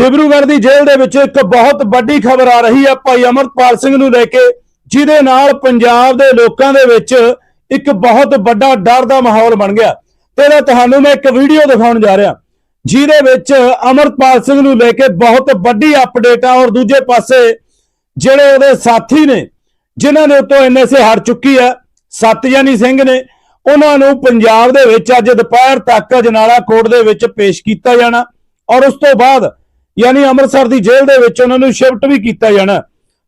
ਡਿਬਰੂਗੜ੍ਹ ਦੀ ਜੇਲ੍ਹ ਦੇ ਵਿੱਚ ਇੱਕ ਬਹੁਤ ਵੱਡੀ ਖਬਰ ਆ ਰਹੀ ਹੈ ਭਾਈ ਅਮਰਪਾਲ ਸਿੰਘ ਨੂੰ ਲੈ ਕੇ, ਜਿਹਦੇ ਨਾਲ ਪੰਜਾਬ ਦੇ ਲੋਕਾਂ ਦੇ ਵਿੱਚ ਇੱਕ ਬਹੁਤ ਵੱਡਾ ਡਰ ਦਾ ਮਾਹੌਲ ਬਣ ਗਿਆ। ਤੇ ਇਹਦਾ ਤੁਹਾਨੂੰ ਮੈਂ ਇੱਕ ਵੀਡੀਓ ਦਿਖਾਉਣ ਜਾ ਰਿਹਾ। ਜਿਹਦੇ ਵਿੱਚ ਅਮਰਪਾਲ ਸਿੰਘ ਨੂੰ ਲੈ ਕੇ ਬਹੁਤ ਵੱਡੀ ਅਪਡੇਟ ਆ। ਔਰ ਦੂਜੇ ਪਾਸੇ ਜਿਹੜੇ ਉਹਦੇ ਸਾਥੀ ਨੇ, ਜਿਨ੍ਹਾਂ ਦੇ ਉੱਤੋਂ ਐਨਐਸਏ ਹਟ ਚੁੱਕੀ ਹੈ ਸਤਜਨੀ ਸਿੰਘ ਨੇ, ਉਹਨਾਂ ਨੂੰ ਪੰਜਾਬ ਦੇ ਵਿੱਚ ਅੱਜ ਦੁਪਹਿਰ ਤੱਕ ਅਜਨਾਲਾ ਕੋਰਟ ਦੇ ਵਿੱਚ ਪੇਸ਼ ਕੀਤਾ ਜਾਣਾ। ਔਰ ਉਸ ਤੋਂ ਬਾਅਦ ਯਾਨੀ ਅੰਮ੍ਰਿਤਸਰ ਦੀ ਜੇਲ੍ਹ ਦੇ ਵਿੱਚ ਉਹਨਾਂ ਨੂੰ ਸ਼ਿਫਟ ਵੀ ਕੀਤਾ ਜਾਣਾ।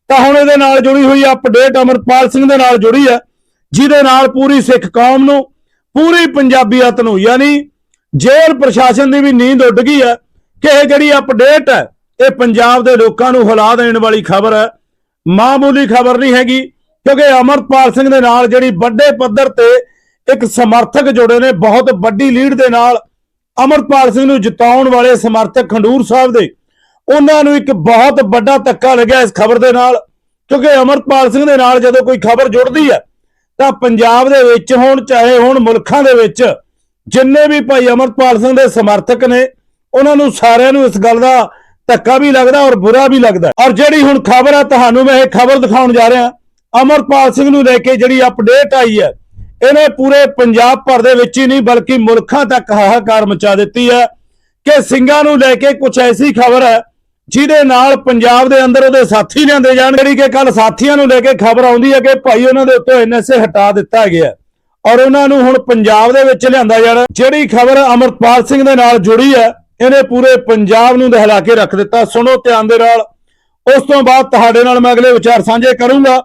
ਤਾਂ ਹੁਣ ਇਹਦੇ ਨਾਲ ਜੁੜੀ ਹੋਈ ਅਪਡੇਟ ਅਮਰਪਾਲ ਸਿੰਘ ਦੇ ਨਾਲ ਜੁੜੀ ਹੈ ਜਿਹਦੇ ਨਾਲ ਪੂਰੀ ਸਿੱਖ ਕੌਮ ਨੂੰ, ਪੂਰੀ ਪੰਜਾਬੀਅਤ ਨੂੰ, ਯਾਨੀ ਜੇਲ੍ਹ ਪ੍ਰਸ਼ਾਸਨ ਦੀ ਵੀ ਨੀਂਦ ਉੱਡ ਗਈ ਹੈ ਕਿ ਇਹ ਜਿਹੜੀ ਅਪਡੇਟ ਹੈ ਇਹ ਪੰਜਾਬ ਦੇ ਲੋਕਾਂ ਨੂੰ ਹਿਲਾ ਦੇਣ ਵਾਲੀ ਖਬਰ ਹੈ ਮਾਮੂਲੀ ਖਬਰ ਨਹੀਂ ਹੈਗੀ, ਕਿਉਂਕਿ ਅਮਰਪਾਲ ਸਿੰਘ ਦੇ ਨਾਲ ਜਿਹੜੀ ਵੱਡੇ ਪੱਧਰ ਤੇ ਇੱਕ ਸਮਰਥਕ ਜੁੜੇ ਨੇ, ਬਹੁਤ ਵੱਡੀ ਲੀਡ ਦੇ ਨਾਲ ਅਮਰਪਾਲ ਸਿੰਘ ਨੂੰ ਜਿਤਾਉਣ ਵਾਲੇ ਸਮਰਥਕ ਖੰਡੂਰ ਸਾਹਿਬ ਦੇ ਉਹਨਾਂ ਨੂੰ ਇੱਕ ਬਹੁਤ ਵੱਡਾ ਧੱਕਾ ਲੱਗਿਆ ਇਸ ਖਬਰ ਦੇ ਨਾਲ, ਕਿਉਂਕਿ ਅਮਰਪਾਲ ਸਿੰਘ ਦੇ ਨਾਲ ਜਦੋਂ ਕੋਈ ਖਬਰ ਜੁੜਦੀ ਹੈ, ਤਾਂ ਪੰਜਾਬ ਦੇ ਵਿੱਚ ਹੁਣ, ਚਾਹੇ ਹੁਣ ਮੁਲਕਾਂ ਦੇ ਵਿੱਚ, ਜਿੰਨੇ ਵੀ ਭਾਈ ਅਮਰਪਾਲ ਸਿੰਘ ਦੇ ਸਮਰਥਕ ਨੇ, ਉਹਨਾਂ ਨੂੰ ਸਾਰਿਆਂ ਨੂੰ ਇਸ ਗੱਲ ਦਾ ਧੱਕਾ ਵੀ ਲੱਗਦਾ ਔਰ ਬੁਰਾ ਵੀ ਲੱਗਦਾ ਔਰ ਜਿਹੜੀ ਹੁਣ ਖਬਰ ਹੈ ਤੁਹਾਨੂੰ ਮੈਂ ਇਹ ਖਬਰ ਦਿਖਾਉਣ ਜਾ ਰਿਹਾ, ਅਮਰਪਾਲ ਸਿੰਘ ਨੂੰ ਲੈ ਕੇ ਜਿਹੜੀ ਅਪਡੇਟ ਆਈ ਹੈ, ਇਹਨੇ ਪੂਰੇ ਪੰਜਾਬ ਭਰ ਦੇ ਵਿੱਚ ਹੀ ਨਹੀਂ, ਬਲਕਿ ਮੁਲਕਾਂ ਤੱਕ ਹਾਹਾਕਾਰ ਮਚਾ ਦਿੱਤੀ ਹੈ ਕਿ ਸਿੰਘਾਂ ਨੂੰ ਲੈ ਕੇ ਕੁਝ ਐਸੀ ਖਬਰ ਹੈ ਜਿਹਦੇ ਨਾਲ ਪੰਜਾਬ ਦੇ ਅੰਦਰ ਉਹਦੇ ਸਾਥੀ ਲਿਆਂਦੇ ਜਾਣ, ਜਿਹੜੀ ਕਿ ਕੱਲ ਸਾਥੀਆਂ ਨੂੰ ਲੈ ਕੇ ਖਬਰ ਆਉਂਦੀ ਹੈ ਕਿ ਭਾਈ ਉਹਨਾਂ ਦੇ ਉੱਤੋਂ ਐਨਐਸਏ ਹਟਾ ਦਿੱਤਾ ਗਿਆ ਔਰ ਉਹਨਾਂ ਨੂੰ ਹੁਣ ਪੰਜਾਬ ਦੇ ਵਿੱਚ ਲਿਆਂਦਾ ਜਾਣਾ ਜਿਹੜੀ ਖਬਰ ਅਮਰਪਾਲ ਸਿੰਘ ਦੇ ਨਾਲ ਜੁੜੀ ਹੈ, ਇਹਨੇ ਪੂਰੇ ਪੰਜਾਬ ਨੂੰ ਦਹਿਲਾ ਕੇ ਰੱਖ ਦਿੱਤਾ। ਸੁਣੋ ਧਿਆਨ ਦੇ ਨਾਲ। ਉਸ ਤੋਂ ਬਾਅਦ ਤੁਹਾਡੇ ਨਾਲ ਮੈਂ ਅਗਲੇ ਵਿਚਾਰ ਸਾਂਝੇ ਕਰੂੰਗਾ।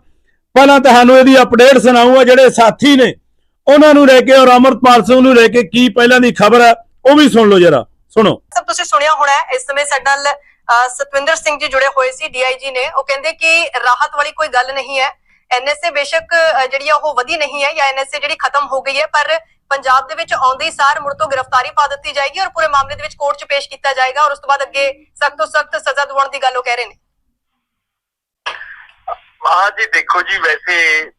ਪਹਿਲਾਂ ਤੁਹਾਨੂੰ ਇਹਦੀ ਅਪਡੇਟ ਸੁਣਾਉਂਗਾ ਜਿਹੜੇ ਸਾਥੀ ਨੇ, ਉਹਨਾਂ ਨੂੰ ਲੈ ਕੇ ਔਰ ਅਮਰਪਾਲ ਸਿੰਘ ਨੂੰ ਲੈ ਕੇ ਕੀ ਪਹਿਲਾਂ ਦੀ ਖਬਰ ਹੈ, ਉਹ ਵੀ ਸੁਣ ਲਓ ਜਰਾ। ਸੁਣੋ। ਸਭ ਤੁਸੀਂ ਸੁਣਿਆ ਹੋਣਾ ਇਸ ਸਮੇਂ ਸਾਡੇ ਨਾਲ ਸਤਵਿੰਦਰ ਸਿੰਘ ਜੀ ਜੁੜੇ ਹੋਏ ਸੀ ਡੀਆਈਜੀ ਨੇ। ਉਹ ਕਹਿੰਦੇ ਕਿ ਰਾਹਤ ਵਾਲੀ ਕੋਈ ਗੱਲ ਨਹੀਂ ਹੈ। ਐਨਐਸਏ ਬੇਸ਼ੱਕ ਜਿਹੜੀ ਆ ਉਹ ਵਧੀ ਨਹੀਂ ਹੈ ਜਾਂ ਐਨਐਸਏ ਜਿਹੜੀ ਖਤਮ ਹੋ ਗਈ ਹੈ, ਪਰ ਪੰਜਾਬ ਦੇ ਵਿੱਚ ਆਉਂਦੇ ਹੀ ਸਾਰ ਮੁੜ ਤੋਂ ਗ੍ਰਿਫਤਾਰੀ ਪਾ ਦਿੱਤੀ ਜਾਏਗੀ ਔਰ ਪੂਰੇ ਮਾਮਲੇ ਦੇ ਵਿੱਚ ਕੋਰਟ 'ਚ ਪੇਸ਼ ਕੀਤਾ ਜਾਏਗਾ ਔਰ ਉਸ ਤੋਂ ਬਾਅਦ ਅੱਗੇ ਸਖਤ ਤੋਂ ਸਖਤ ਸਜ਼ਾ ਦਿਵਾਉਣ ਦੀ ਗੱਲ ਉਹ ਕਹਿ ਰਹੇ ਨੇ। ਹਾਂ ਜੀ, ਦੇਖੋ ਜੀ, ਵੈਸੇ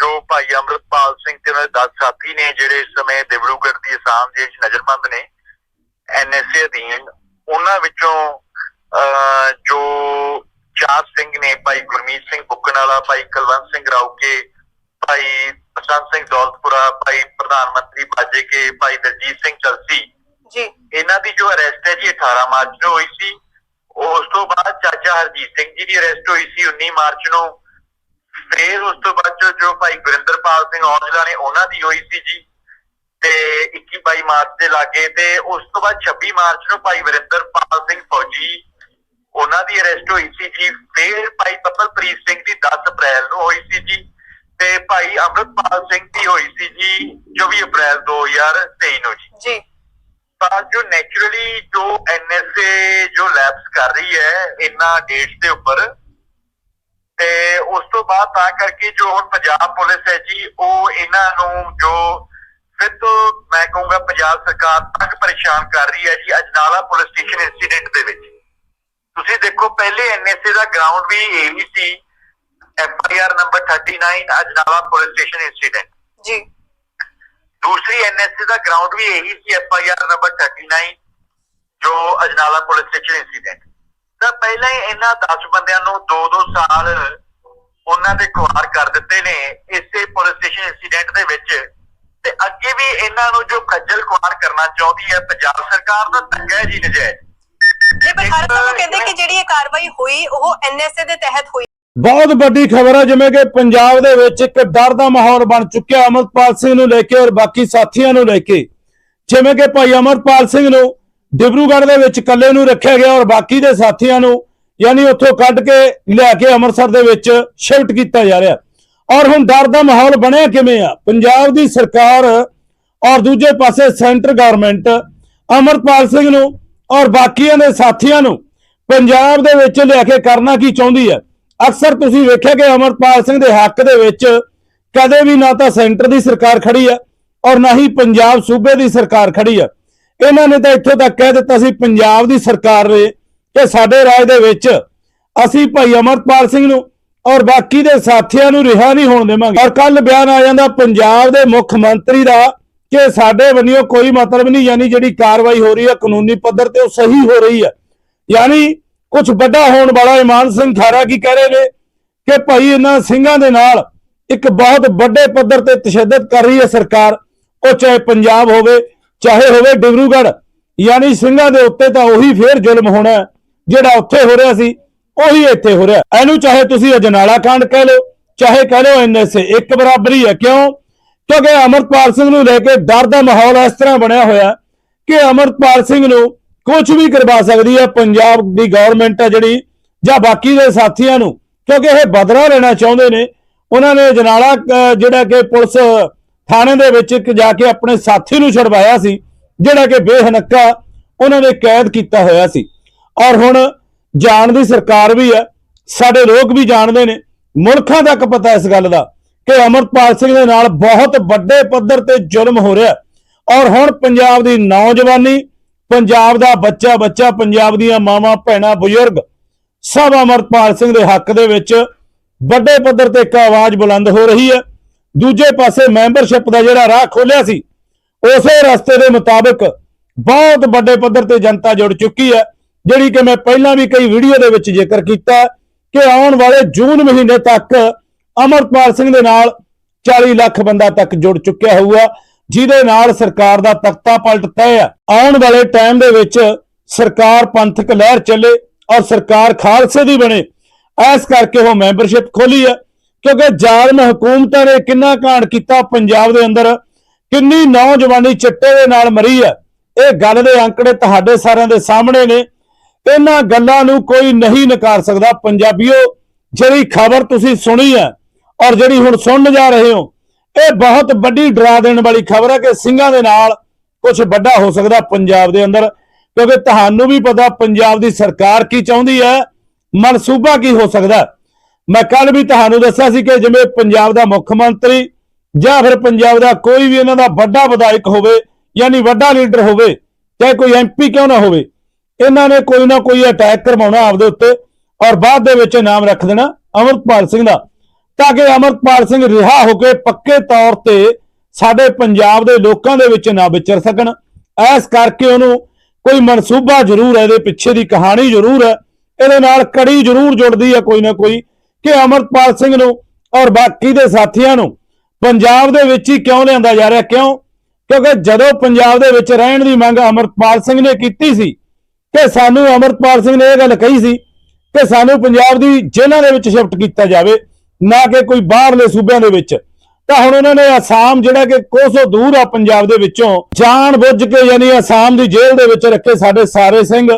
ਜੋ ਭਾਈ ਅਮਰਤਪਾਲ ਸਿੰਘ ਤੇ ਉਹਨਾਂ ਦੇ 10 ਸਾਥੀ ਨੇ, ਜਿਹੜੇ ਇਸ ਸਮੇਂ ਦਿਬੜੂਗੜ੍ਹ ਦੀ ਅਸਾਮ ਜੇਲ੍ਹ 'ਚ ਨਜ਼ਰਬੰਦ ਨੇ ਐਨਐਸਏ ਅਧੀਨ, ਉਹਨਾਂ ਵਿੱਚੋਂ ਜੋ ਚਾਰ ਸਿੰਘ ਨੇ ਭਾਈ ਗੁਰਮੀਤ ਸਿੰਘ ਬੁੱਕਣ ਵਾਲਾ ਭਾਈ ਕੁਲਵੰਤ ਸਿੰਘ ਰਾਉਕੇ ਭਾਈ ਬਸੰਤ ਸਿੰਘ ਦੌਲਤਪੁਰਾ ਭਾਈ ਪ੍ਰਧਾਨ ਮੰਤਰੀ ਬਾਜੇ ਕੇ ਭਾਈ ਦਲਜੀਤ ਸਿੰਘ ਚਲਸੀ ਜੀ। ਇਹਨਾਂ ਦੀ ਜੋ ਅਰੈਸਟ ਹੈ ਜੀ 18 ਮਾਰਚ ਨੂੰ ਹੋਈ ਸੀ। ਉਸ ਤੋਂ ਬਾਅਦ ਚਾਚਾ ਹਰਜੀਤ ਸਿੰਘ ਜੀ ਦੀ ਅਰੈਸਟ ਹੋਈ ਸੀ 19 ਮਾਰਚ ਨੂੰ। ਫਿਰ ਉਸ ਤੋਂ ਬਾਅਦ ਜੋ ਭਾਈ ਗੁਰਿੰਦਰਪਾਲ ਸਿੰਘ ਔਜਲਾ ਨੇ ਉਹਨਾਂ ਦੀ ਹੋਈ ਸੀ ਜੀ। ਤੇ 21 22 ਮਾਰਚ ਦੇ ਲਾਗੇ ਤੇ ਉਸ ਤੋਂ ਬਾਅਦ 26 ਮਾਰਚ ਨੂੰ ਭਾਈ ਵਰਿੰਦਰਪਾਲ ਸਿੰਘ ਫੌਜੀ ਉਹਨਾਂ ਦੀ ਅਰੈਸਟ ਹੋਈ ਸੀ ਜੀ। ਫਿਰ ਭਾਈ ਪਪਲਪ੍ਰੀਤ ਸਿੰਘ ਦੀ 10 ਅਪ੍ਰੈਲ ਨੂੰ ਹੋਈ ਸੀ ਜੀ। ਤੇ ਭਾਈ ਅੰਮ੍ਰਿਤਪਾਲ ਸਿੰਘ ਦੀ ਹੋਈ ਸੀ ਜੀ 24 ਅਪ੍ਰੈਲ 2023 ਨੂੰ ਜੀ। ਜੀ। ਪਰ ਜੋ ਨੇਚਰਲੀ ਜੋ ਐਨਐਸਏ ਜੋ ਲੈਬਸ ਕਰ ਰਹੀ ਹੈ ਇਨ੍ਹਾਂ ਡੇਟਸ ਦੇ ਉੱਪਰ ਤੇ ਉਸ ਤੋਂ ਬਾਅਦ ਤਾਂ ਕਰਕੇ ਜੋ ਹੁਣ ਪੰਜਾਬ ਪੁਲਿਸ ਹੈ ਜੀ ਉਹ ਇਹਨਾਂ ਨੂੰ ਜੋ ਫਿਰ ਤੋਂ ਮੈਂ ਕਹੂੰਗਾ ਪੰਜਾਬ ਸਰਕਾਰ ਤੱਕ ਪਰੇਸ਼ਾਨ ਕਰ ਰਹੀ ਹੈ ਜੀ। ਅਜਨਾਲਾ ਪੁਲਿਸ ਸਟੇਸ਼ਨ ਇਨਸੀਡੈਂਟ ਦੇ ਵਿੱਚ। ਤੁਸੀਂ ਦੇਖੋ ਪਹਿਲੇ ਐਨਐਸਏ ਦਾ ਗਰਾਊਂਡ ਵੀ ਇਹੀ ਸੀ। FIR number 39 Ajnala police station incident ਜੀ। ਦੂਸਰੀ ਐਨਐਸਏ ਦਾ ਗਰਾਊਂਡ ਵੀ ਇਹੀ ਸੀ ਐਫਆਈਆਰ ਨੰਬਰ 39 ਜੋ ਅਜਨਾਲਾ ਪੁਲਿਸ ਸਟੇਸ਼ਨ ਇਨਸੀਡੈਂਟ ਤਾਂ ਪਹਿਲਾਂ ਹੀ ਇਹਨਾਂ 10 ਬੰਦਿਆਂ ਨੂੰ 2-2 ਸਾਲ ਉਹਨਾਂ ਦੇ ਕੁਆਰ ਕਰ ਦਿੱਤੇ ਨੇ ਇਸੇ ਪੁਲਿਸ ਸਟੇਸ਼ਨ ਇਨਸੀਡੈਂਟ ਦੇ ਵਿੱਚ। ਤੇ ਅੱਗੇ ਵੀ ਇਹਨਾਂ ਨੂੰ ਜੋ ਖੱਜਲ ਕੁਆਰ ਕਰਨਾ ਚਾਹੁੰਦੀ ਹੈ ਪੰਜਾਬ ਸਰਕਾਰ ਦਾ ਧੱਕਾ ਹੈ ਜੀ ਨਜਾਇਜ਼। ਨਹੀਂ ਪਰ ਹਰ ਤੁਹਾਨੂੰ ਕਹਿੰਦੇ ਕਿ ਜਿਹੜੀ ਇਹ ਕਾਰਵਾਈ ਹੋਈ ਉਹ ਐਨਐਸਏ ਦੇ ਤਹਿਤ ਹੋਈ। ਬਹੁਤ ਵੱਡੀ ਖਬਰ ਹੈ ਜਿਵੇਂ ਕਿ ਪੰਜਾਬ ਦੇ ਵਿੱਚ ਇੱਕ ਡਰ ਦਾ ਮਾਹੌਲ ਬਣ ਚੁੱਕਿਆ ਅਮਰਪਾਲ ਸਿੰਘ ਨੂੰ ਲੈ ਕੇ ਔਰ ਬਾਕੀ ਸਾਥੀਆਂ ਨੂੰ ਲੈ ਕੇ। ਜਿਵੇਂ ਕਿ ਭਾਈ ਅਮਰਪਾਲ ਸਿੰਘ ਨੂੰ ਡਿਬਰੂਗੜ੍ਹ ਦੇ ਵਿੱਚ ਇਕੱਲੇ ਨੂੰ ਰੱਖਿਆ ਗਿਆ ਔਰ ਬਾਕੀ ਦੇ ਸਾਥੀਆਂ ਨੂੰ ਯਾਨੀ ਉੱਥੋਂ ਕੱਢ ਕੇ ਲਿਆ ਕੇ ਅੰਮ੍ਰਿਤਸਰ ਦੇ ਵਿੱਚ ਸ਼ਿਫਟ ਕੀਤਾ ਜਾ ਰਿਹਾ। ਔਰ ਹੁਣ ਡਰ ਦਾ ਮਾਹੌਲ ਬਣਿਆ ਕਿਵੇਂ ਆ? ਪੰਜਾਬ ਦੀ ਸਰਕਾਰ ਔਰ ਦੂਜੇ ਪਾਸੇ ਸੈਂਟਰ ਗਵਰਨਮੈਂਟ ਅਮਰਪਾਲ ਸਿੰਘ ਨੂੰ ਔਰ ਬਾਕੀਆਂ ਦੇ ਸਾਥੀਆਂ ਨੂੰ ਪੰਜਾਬ ਦੇ ਵਿੱਚ ਲਿਆ ਕੇ ਕਰਨਾ ਕੀ ਚਾਹੁੰਦੀ ਹੈ? ਅਕਸਰ ਤੁਸੀਂ ਵੇਖਿਆ ਕਿ ਅਮਰਪਾਲ ਸਿੰਘ ਦੇ ਹੱਕ ਦੇ ਵਿੱਚ ਕਦੇ ਵੀ ਨਾ ਤਾਂ ਸੈਂਟਰ ਦੀ ਸਰਕਾਰ ਖੜੀ ਹੈ ਔਰ ਨਾ ਹੀ ਪੰਜਾਬ ਸੂਬੇ ਦੀ ਸਰਕਾਰ ਖੜੀ ਹੈ। ਇਹਨਾਂ ਨੇ ਤਾਂ ਇੱਥੋਂ ਤੱਕ ਕਹਿ ਦਿੱਤਾ ਸੀ, ਪੰਜਾਬ ਦੀ ਸਰਕਾਰ ਨੇ ਕਿ ਸਾਡੇ ਰਾਜ ਦੇ ਵਿੱਚ ਅਸੀਂ ਭਾਈ ਅਮਰਪਾਲ ਸਿੰਘ ਨੂੰ ਔਰ ਬਾਕੀ ਦੇ ਸਾਥੀਆਂ ਨੂੰ ਰਿਹਾ ਨਹੀਂ ਹੋਣ ਦੇਵਾਂਗੇ। ਔਰ ਕੱਲ ਬਿਆਨ ਆ ਜਾਂਦਾ, ਪੰਜਾਬ ਦੇ ਮੁੱਖ ਮੰਤਰੀ ਦਾ ਕਿ ਸਾਡੇ ਵੱਲੋਂ ਕੋਈ ਮਤਲਬ ਨਹੀਂ, ਯਾਨੀ ਜਿਹੜੀ ਕਾਰਵਾਈ ਹੋ ਰਹੀ ਹੈ ਕਾਨੂੰਨੀ ਪੱਧਰ ਤੇ ਉਹ ਸਹੀ ਹੋ ਰਹੀ ਹੈ। ਯਾਨੀ ਕੁਝ ਵੱਡਾ ਹੋਣ ਵਾਲਾ ਇਮਾਨ ਸਿੰਘ ਖਾਰਾ ਕੀ ਕਹਿ ਰਹੇ ਨੇ ਕਿ ਭਾਈ ਇਹਨਾਂ ਸਿੰਘਾਂ ਦੇ ਨਾਲ ਇੱਕ ਬਹੁਤ ਵੱਡੇ ਪੱਧਰ ਤੇ ਤਸ਼ੱਦਦ ਕਰ ਰਹੀ ਹੈ ਸਰਕਾਰ, ਉਹ ਚਾਹੇ ਪੰਜਾਬ ਹੋਵੇ, ਚਾਹੇ ਹੋਵੇ ਡਿਬਰੂਗੜ੍ਹ, ਯਾਨੀ ਸਿੰਘਾਂ ਦੇ ਉੱਤੇ ਤਾਂ ਉਹੀ ਫੇਰ ਜ਼ੁਲਮ ਹੋਣਾ ਜਿਹੜਾ ਉੱਥੇ ਹੋ ਰਿਹਾ ਸੀ, ਉਹੀ ਇੱਥੇ ਹੋ ਰਿਹਾ ਇਹਨੂੰ ਚਾਹੇ ਤੁਸੀਂ ਅਜਨਾਲਾ ਕਾਂਡ ਕਹਿ ਲਓ, ਚਾਹੇ ਕਹਿ ਲਓ ਐਨਐਸਏ, ਇੱਕ ਬਰਾਬਰੀ ਹੈ। ਕਿਉਂ? ਕਿਉਂਕਿ ਅਮਰਪਾਲ ਸਿੰਘ ਨੂੰ ਲੈ ਕੇ ਡਰ ਦਾ ਮਾਹੌਲ ਇਸ ਤਰ੍ਹਾਂ ਬਣਿਆ ਹੋਇਆ ਕਿ ਅਮਰਪਾਲ ਸਿੰਘ ਨੂੰ ਕੁਝ ਵੀ ਕਰਵਾ ਸਕਦੀ ਹੈ, ਪੰਜਾਬ ਦੀ ਗਵਰਨਮੈਂਟ ਹੈ ਜਿਹੜੀ, ਜਾਂ ਬਾਕੀ ਦੇ ਸਾਥੀਆਂ ਨੂੰ, ਕਿਉਂਕਿ ਇਹ ਬਦਲਾ ਲੈਣਾ ਚਾਹੁੰਦੇ ਨੇ। ਉਹਨਾਂ ਨੇ ਜਨਾਲਾ ਜਿਹੜਾ ਕਿ ਪੁਲਿਸ ਥਾਣੇ ਦੇ ਵਿੱਚ ਇੱਕ ਜਾ ਕੇ ਆਪਣੇ ਸਾਥੀ ਨੂੰ ਛਡਵਾਇਆ ਸੀ, ਜਿਹੜਾ ਕਿ ਬੇਹਨੱਕਾ ਉਹਨਾਂ ਨੇ ਕੈਦ ਕੀਤਾ ਹੋਇਆ ਸੀ। ਔਰ ਹੁਣ ਜਾਣ ਦੀ ਸਰਕਾਰ ਵੀ ਹੈ, ਸਾਡੇ ਲੋਕ ਵੀ ਜਾਣਦੇ ਨੇ, ਮੁਲਕਾਂ ਤੱਕ ਪਤਾ ਇਸ ਗੱਲ ਦਾ ਕਿ ਅਮਰਪਾਲ ਸਿੰਘ ਦੇ ਨਾਲ ਬਹੁਤ ਵੱਡੇ ਪੱਧਰ ਤੇ ਜ਼ੁਲਮ ਹੋ ਰਿਹਾ ਔਰ ਹੁਣ ਪੰਜਾਬ ਦੀ ਨੌਜਵਾਨੀ, ਪੰਜਾਬ ਦਾ ਬੱਚਾ ਬੱਚਾ, ਪੰਜਾਬ ਦੀਆਂ ਮਾਵਾਂ, ਭੈਣਾਂ, ਬਜ਼ੁਰਗ, ਸਭ ਅਮਰਪਾਲ ਸਿੰਘ ਦੇ ਹੱਕ ਦੇ ਵਿੱਚ ਵੱਡੇ ਪੱਧਰ ਤੇ ਇੱਕ ਆਵਾਜ਼ ਬੁਲੰਦ ਹੋ ਰਹੀ ਹੈ। ਦੂਜੇ ਪਾਸੇ ਮੈਂਬਰਸ਼ਿਪ ਦਾ ਜਿਹੜਾ ਰਾਹ ਖੋਲਿਆ ਸੀ, ਉਸੇ ਰਸਤੇ ਦੇ ਮੁਤਾਬਕ ਬਹੁਤ ਵੱਡੇ ਪੱਧਰ ਤੇ ਜਨਤਾ ਜੁੜ ਚੁੱਕੀ ਹੈ, ਜਿਹੜੀ ਕਿ ਮੈਂ ਪਹਿਲਾਂ ਵੀ ਕਈ ਵੀਡੀਓ ਦੇ ਵਿੱਚ ਜ਼ਿਕਰ ਕੀਤਾ ਕਿ ਆਉਣ ਵਾਲੇ ਜੂਨ ਮਹੀਨੇ ਤੱਕ ਅਮਰਪਾਲ ਸਿੰਘ ਦੇ ਨਾਲ 40 ਲੱਖ ਬੰਦਾ ਤੱਕ ਜੁੜ ਚੁੱਕਿਆ ਹੋਊਗਾ, ਜਿਹਦੇ ਨਾਲ ਸਰਕਾਰ ਦਾ ਤਖਤਾ ਪਲਟ ਤੈਅ ਹੈ ਆਉਣ ਵਾਲੇ ਟਾਈਮ ਦੇ ਵਿੱਚ ਸਰਕਾਰ ਪੰਥਕ ਲਹਿਰ ਚੱਲੇ ਔਰ ਸਰਕਾਰ ਖਾਲਸੇ ਦੀ ਬਣੇ। ਐਸ ਕਰਕੇ ਉਹ ਮੈਂਬਰਸ਼ਿਪ ਖੋਲੀ ਹੈ ਕਿਉਂਕਿ ਜ਼ਾਲਮ ਹਕੂਮਤਾਂ ਨੇ ਕਿੰਨਾ ਕਾਂਡ ਕੀਤਾ ਪੰਜਾਬ ਦੇ ਅੰਦਰ, ਕਿੰਨੀ ਨੌਜਵਾਨੀ ਚਿੱਟੇ ਦੇ ਨਾਲ ਮਰੀ ਹੈ ਇਹ ਗੱਲ ਦੇ ਅੰਕੜੇ ਤੁਹਾਡੇ ਸਾਰਿਆਂ ਦੇ ਸਾਹਮਣੇ ਨੇ। ਇਹਨਾਂ ਗੱਲਾਂ ਨੂੰ ਕੋਈ ਨਹੀਂ ਨਕਾਰ ਸਕਦਾ। ਪੰਜਾਬੀਓ, ਜਿਹੜੀ ਖਬਰ ਤੁਸੀਂ ਸੁਣੀ ਹੈ ਔਰ ਜਿਹੜੀ ਹੁਣ ਸੁਣਨ ਜਾ ਰਹੇ ਹੋ, ਇਹ ਬਹੁਤ ਵੱਡੀ ਡਰਾ ਦੇਣ ਵਾਲੀ ਖਬਰ ਹੈ ਕਿ ਸਿੰਘਾਂ ਦੇ ਨਾਲ ਕੁਝ ਵੱਡਾ ਹੋ ਸਕਦਾ ਪੰਜਾਬ ਦੇ ਅੰਦਰ, ਕਿਉਂਕਿ ਤੁਹਾਨੂੰ ਵੀ ਪਤਾ ਪੰਜਾਬ ਦੀ ਸਰਕਾਰ ਕੀ ਚਾਹੁੰਦੀ ਹੈ, ਮਨਸੂਬਾ ਕੀ ਹੋ ਸਕਦਾ ਮੈਂ ਕੱਲ ਵੀ ਤੁਹਾਨੂੰ ਦੱਸਿਆ ਸੀ ਕਿ ਜਿਵੇਂ ਪੰਜਾਬ ਦਾ ਮੁੱਖ ਮੰਤਰੀ ਜਾਂ ਫਿਰ ਪੰਜਾਬ ਦਾ ਕੋਈ ਵੀ ਇਹਨਾਂ ਦਾ ਵੱਡਾ ਵਿਧਾਇਕ ਹੋਵੇ, ਯਾਨੀ ਵੱਡਾ ਲੀਡਰ ਹੋਵੇ, ਚਾਹੇ ਕੋਈ ਐਮਪੀ ਕਿਉਂ ਨਾ ਹੋਵੇ, ਇਹਨਾਂ ਨੇ ਕੋਈ ਨਾ ਕੋਈ ਅਟੈਕ ਕਰਵਾਉਣਾ ਆਪਦੇ ਉੱਤੇ ਔਰ ਬਾਅਦ ਦੇ ਵਿੱਚ ਨਾਮ ਰੱਖ ਦੇਣਾ ਅਮਰਪਾਲ ਸਿੰਘ ਦਾ। ਤਾਂ ਕਿ ਅਮਰਪਾਲ ਸਿੰਘ ਰਿਹਾ ਹੋ ਕੇ ਪੱਕੇ ਤੌਰ ਤੇ ਸਾਡੇ ਪੰਜਾਬ ਦੇ ਲੋਕਾਂ ਦੇ ਵਿੱਚ ਨਾ ਵਿਚਰ ਸਕਣ। ਐਸ ਕਰਕੇ ਉਹਨੂੰ ਕੋਈ ਮਨਸੂਬਾ ਜ਼ਰੂਰ ਹੈ, ਇਹਦੇ ਪਿੱਛੇ ਦੀ ਕਹਾਣੀ ਜ਼ਰੂਰ ਹੈ। ਇਹਦੇ ਨਾਲ ਕੜੀ ਜ਼ਰੂਰ ਜੁੜਦੀ ਹੈ ਕੋਈ ਨਾ ਕੋਈ ਕਿ ਅਮਰਪਾਲ ਸਿੰਘ ਨੂੰ ਔਰ ਬਾਕੀ ਦੇ ਸਾਥੀਆਂ ਨੂੰ ਪੰਜਾਬ ਦੇ ਵਿੱਚ ਹੀ ਕਿਉਂ ਲਿਆਂਦਾ ਜਾ ਰਿਹਾ, ਕਿਉਂ? ਕਿਉਂਕਿ ਜਦੋਂ ਪੰਜਾਬ ਦੇ ਵਿੱਚ ਰਹਿਣ ਦੀ ਮੰਗ ਅਮਰਪਾਲ ਸਿੰਘ ਨੇ ਕੀਤੀ ਸੀ ਕਿ ਸਾਨੂੰ ਅਮਰਪਾਲ ਸਿੰਘ ਨੇ ਇਹ ਗੱਲ ਕਹੀ ਸੀ ਕਿ ਸਾਨੂੰ ਪੰਜਾਬ ਦੀ ਜੇਲ੍ਹਾਂ ਦੇ ਵਿੱਚ ਸ਼ਿਫਟ ਕੀਤਾ ਜਾਵੇ। ਨਾ ਕਿ ਕੋਈ ਬਾਹਰਲੇ ਸੂਬਿਆਂ ਦੇ ਵਿੱਚ। ਤਾਂ ਹੁਣ ਉਹਨਾਂ ਨੇ ਆਸਾਮ ਜਿਹੜਾ ਕਿ ਕੋਸੋ ਦੂਰ ਆ ਪੰਜਾਬ ਦੇ ਵਿੱਚੋਂ, ਜਾਣ ਬੁੱਝ ਕੇ ਯਾਨੀ ਆਸਾਮ ਦੀ ਜੇਲ੍ਹ ਦੇ ਵਿੱਚ ਰੱਖੇ ਸਾਡੇ ਸਾਰੇ ਸਿੰਘ,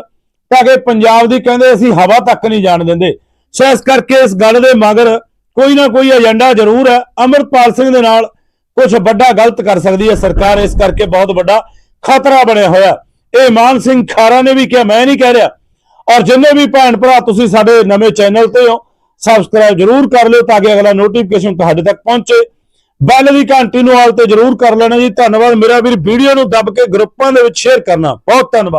ਤਾਂ ਕਿ ਪੰਜਾਬ ਦੀ ਕਹਿੰਦੇ ਅਸੀਂ ਹਵਾ ਤੱਕ ਨਹੀਂ ਜਾਣ ਦਿੰਦੇ। ਸੋ ਇਸ ਕਰਕੇ ਇਸ ਗੱਲ ਦੇ ਮਗਰ ਕੋਈ ਨਾ ਕੋਈ ਏਜੰਡਾ ਜ਼ਰੂਰ ਹੈ। ਅਮਰਪਾਲ ਸਿੰਘ ਦੇ ਨਾਲ ਕੁਝ ਵੱਡਾ ਗਲਤ ਕਰ ਸਕਦੀ ਹੈ ਸਰਕਾਰ, ਇਸ ਕਰਕੇ ਬਹੁਤ ਵੱਡਾ ਖਤਰਾ ਬਣਿਆ ਹੋਇਆ। ਇਹ ਮਾਨ ਸਿੰਘ ਖਾਰਾ ਨੇ ਵੀ ਕਿਹਾ, ਮੈਂ ਨਹੀਂ ਕਹਿ ਰਿਹਾ। ਔਰ ਜਿੰਨੇ ਵੀ ਭੈਣ ਭਰਾ ਤੁਸੀਂ ਸਾਡੇ ਨਵੇਂ ਚੈਨਲ ਤੇ ਹੋ ਸਬਸਕ੍ਰਾਈਬ ਜਰੂਰ ਕਰ ਲਿਓ ਤਾਂ ਕਿ ਅਗਲਾ ਨੋਟੀਫਿਕੇਸ਼ਨ ਤੁਹਾਡੇ ਤੱਕ ਪਹੁੰਚੇ। ਬੈਲ ਦੀ ਘੰਟੀ ਨੂੰ ਆਲ ਤੇ ਜਰੂਰ ਕਰ ਲੈਣਾ ਜੀ। ਧੰਨਵਾਦ। ਮੇਰਾ ਵੀਰ ਵੀਡੀਓ ਨੂੰ ਦੱਬ ਕੇ ਗਰੁੱਪਾਂ ਦੇ ਵਿੱਚ ਸ਼ੇਅਰ ਕਰਨਾ। ਬਹੁਤ ਧੰਨਵਾਦ।